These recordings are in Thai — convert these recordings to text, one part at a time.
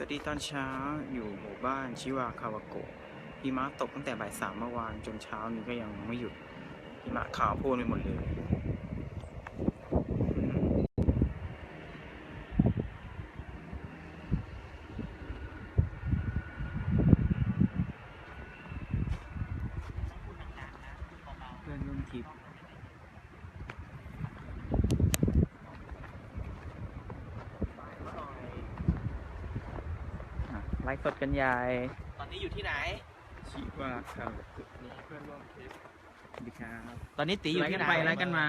สวัสดีตอนเช้าอยู่หมู่บ้านชิวาคาวาโกะหิมะตกตั้งแต่บ่ายสามเมื่อวานจนเช้านี้ก็ยังไม่หยุดหิมะขาวโพลนไปหมดเลยเพื่อนร่วมทริปอะไลฟ์สดกันใหญ่ตอนนี้อยู่ที่ไหนชิวาคาวาโกะนี่เพื่อนร่วมทริปสวัสดีครับตอนนี้ตีอยู่ที่ไหนไลฟ์กันไปไลฟ์กันมา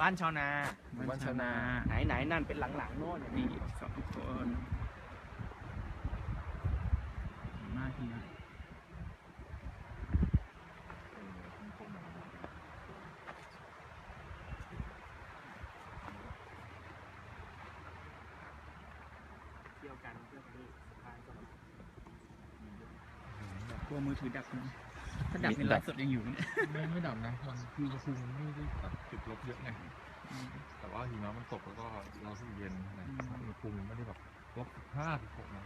บ้านชาวนาบ้านชาวนา ไหนไหนนั่นเป็นหลังๆโน่นนี่สองคนมากทีนะเที่ยวกันเพื่อนนี่บ้านก็มี กลัวมือถือดับนะถ้าดับในไลฟ์สดยังอยู่เนี่ยไม่ไม่ดับนะมันคืออุณหภูมิมันไม่ได้แบบติดลบเยอะไงแต่ว่าหิมะมันตกแล้วก็เราสึกเย็นนะอุณหภูมิมันไม่ได้แบบลบห้าถึงหกนะ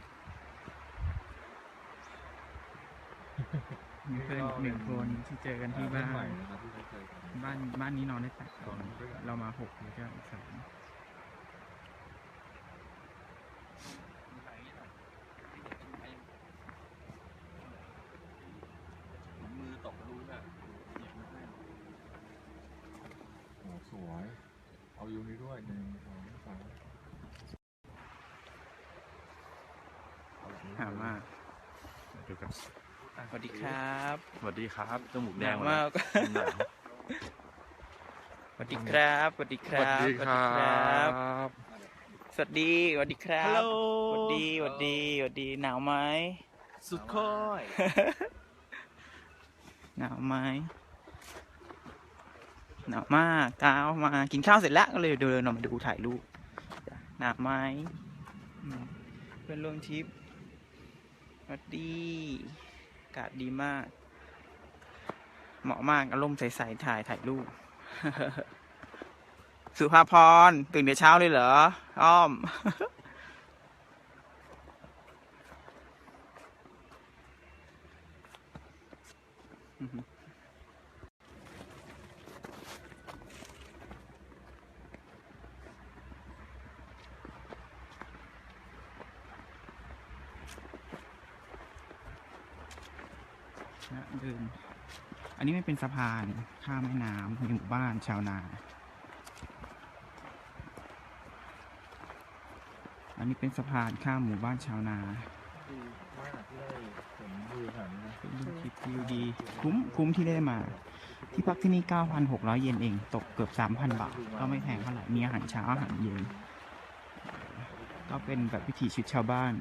มีเพื่อนอีกหนึ่งคนที่เจอกันที่บ้าใหม่นนะครับที่ได้เจอกันบ้านบ้านนี้นอนได้แปดคนนอนด้วยกันเรามาหกแล้วก็อีกสามมือตกรู้น่ะโอ้ สวย เอาอยู่นี้ด้วยหนึ่งสองสามเอแบบนี้หามากเดี๋ยวกันสวัสดีครับสวัสดีครับจมูกหแดนางวหมดมาแล้วกสวัสดีครับสวัสดีครับสวัสดีครับสวัสดีสวัสดีครับฮัลโหลสวัสดีสวัสดีสวัสดีหนาวไหมสุดค่อยหนาวไหม หนาวมากก้าวมากินข้าวเสร็จแล้วก็เลยเดินออกมาดูถ่ายรูปหนาวไหมเพื่อนร่วมทริปสวัสดีอากาศดีมาก เหมาะมากอารมณ์ใสๆถ่ายถ่ายรูปสุภาพรตื่นแต่เช้าเลยเหรอ อ้อม นะเดิน อันนี้ไม่เป็นสะพานข้ามแม่น้ำในหมู่บ้านชาวนา อันนี้เป็นสะพานข้ามหมู่บ้านชาวนาดีมากที่ได้เห็นวิวขนาดนี้นะเป็นคลิปวิวดี คุ้มคุ้มที่ได้มา ที่พักที่นี่ 9,600 เยนเอง ตกเกือบ 3,000 บาท ก็ไม่แพงเท่าไหร่ มีอาหารเช้าอาหารเย็น ก็เป็นแบบวิถีชีวิตชาวบ้าน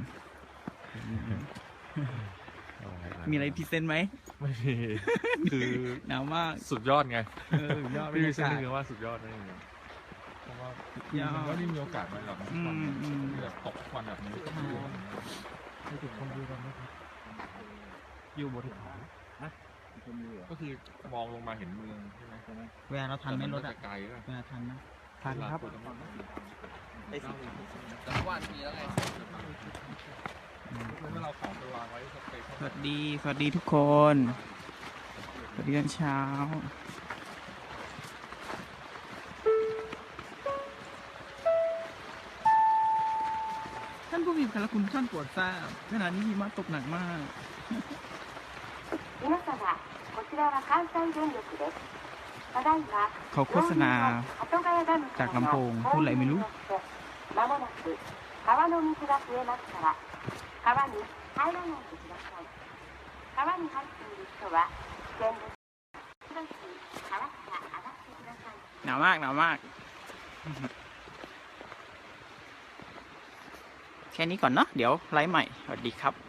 มีอะไรพรีเซนต์ไหมไม่มีคือหนาวมากสุดยอดไงเออยอดบรพี่รวิยาเซนกาศนี่คือว่าสุดยอดนั่นเองเพราะว่ายอดมันก็ได้มีโอกาสมาแบบนี้อืมอืมที่แบบตกควันแบบนี้ก็มีให้ถึงคนดูกันนะครับอยู่บนเขาก็คือมองลงมาเห็นเมืองใช่ไหมใช่ไหมเวลาเราทันไหมรถแต่อะนก็จะไกลด้วยเวลาทันไหมทันครับแต่วันมีแล้วไง สวัสดี สวัสดีทุกคน สวัสดีตอนเช้า ท่านผู้มีพระคุณท่านปวดทราบขณะนี้หิมะตกหนักมากเขาโฆษณาจากลำโพงพูดอะไรไม่รู้ 川の水が増えますから、川に入らないでください。川に入っている人は、危険です。しばし川から上がってください。 หนาวมาก หนาวมาก แค่นี้ก่อนเนาะ เดี๋ยวไลฟ์ใหม่ สวัสดีครับ